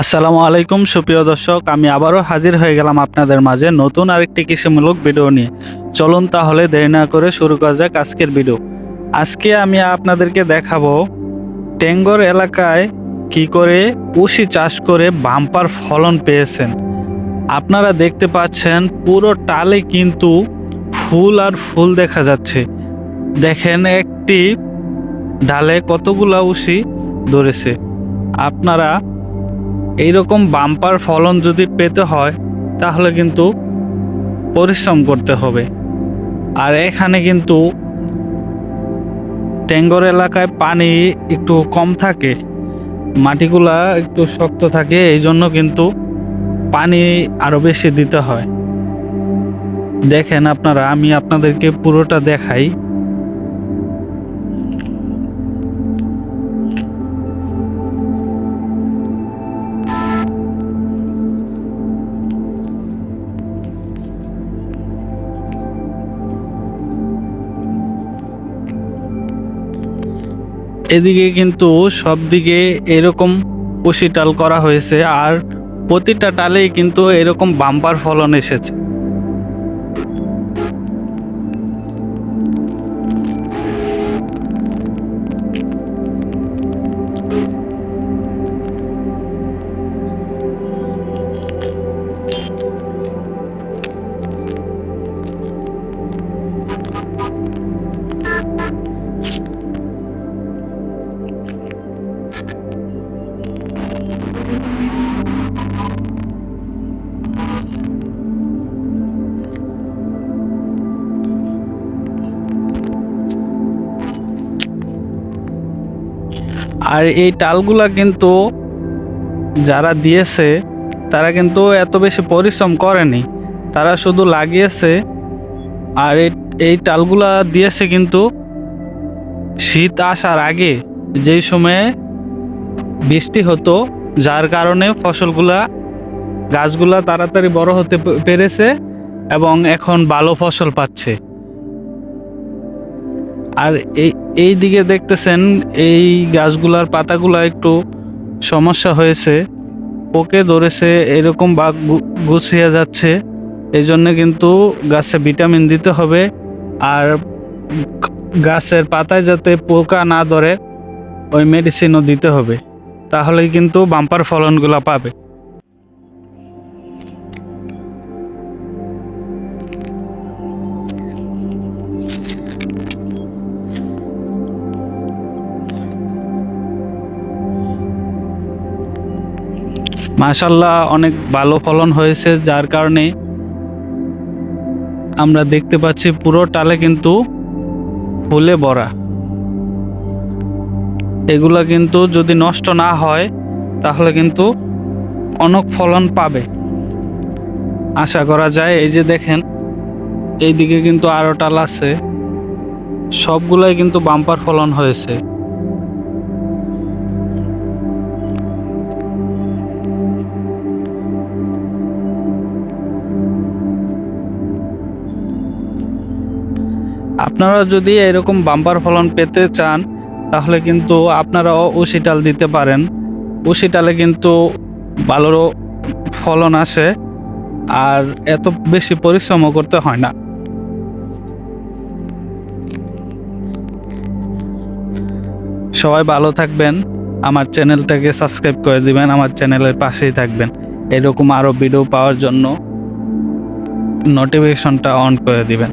আসসালামু আলাইকুম, সুপ্রিয় দর্শক, আমি আবারও হাজির হয়ে গেলাম আপনাদের মাঝে নতুন আরেকটি কৃষিমূলক ভিডিও নিয়ে। চলুন তাহলে দেরি না করে শুরু করা যাক আজকের ভিডিও। আজকে আমি আপনাদেরকে দেখাবো টেঙ্গর এলাকায় কি করে উশি চাষ করে বাম্পার ফলন পেয়েছেন। আপনারা দেখতে পাচ্ছেন, পুরো টালে কিন্তু ফুল আর ফুল দেখা যাচ্ছে। দেখেন, একটি ডালে কতগুলা উশি ধরেছে। আপনারা এইরকম বাম্পার ফলন যদি পেতে হয়, তাহলে কিন্তু পরিশ্রম করতে হবে। আর এখানে কিন্তু টেঙ্গর এলাকায় পানি একটু কম থাকে, মাটিগুলা একটু শক্ত থাকে এই জন্য কিন্তু পানি আরও বেশি দিতে হয়। দেখেন আপনারা, আমি আপনাদেরকে পুরোটা দেখাই। এদিকে কিন্তু সব দিকে এরকম টাল করা হয়েছে আর প্রতিটা টালেই কিন্তু এরকম বাম্পার ফলন এসেছে। আর এই টালগুলা কিন্তু যারা দিয়েছে, তারা কিন্তু এত বেশি পরিশ্রম করেনি। তারা শুধু লাগিয়েছে আর এই টালগুলা দিয়েছে কিন্তু শীত আসার আগে। যেই সময়ে বৃষ্টি হতো, যার কারণে ফসলগুলা, গাছগুলা তাড়াতাড়ি বড় হতে পেরেছে এবং এখন ভালো ফসল পাচ্ছে। আর এই এই দিকে দেখতেছেন এই গাছগুলার পাতাগুলা একটু সমস্যা হয়েছে। পোকে ধরেছে, এরকম বাঘ গুছিয়ে যাচ্ছে। এই জন্য কিন্তু গাছে ভিটামিন দিতে হবে। আর গাছের পাতায় যাতে পোকা না ধরে, ওই মেডিসিনও দিতে হবে। তাহলেই কিন্তু বাম্পার ফলনগুলো পাবে। মাশাল্লাহ অনেক ভালো ফলন হয়েছে, যার কারণে আমরা দেখতে পাচ্ছি পুরো টালে কিন্তু ফুলে ভরা। এগুলা কিন্তু যদি নষ্ট না হয়, তাহলে কিন্তু অনেক ফলন পাবে। আশা করা যায়, এই যে দেখেন, এইদিকে কিন্তু আরও টাল আছে। সবগুলাই কিন্তু বাম্পার ফলন হয়েছে। আপনারা যদি এরকম বাম্পার ফলন পেতে চান, তাহলে কিন্তু আপনারাও উশিটাল দিতে পারেন। উশিটালে কিন্তু ভালো ফলন আসে আর এত বেশি পরিশ্রমও করতে হয় না। সবাই ভালো থাকবেন, আমার চ্যানেলটাকে সাবস্ক্রাইব করে দিবেন, আমার চ্যানেলের পাশেই থাকবেন। এরকম আরও ভিডিও পাওয়ার জন্য নোটিফিকেশনটা অন করে দিবেন।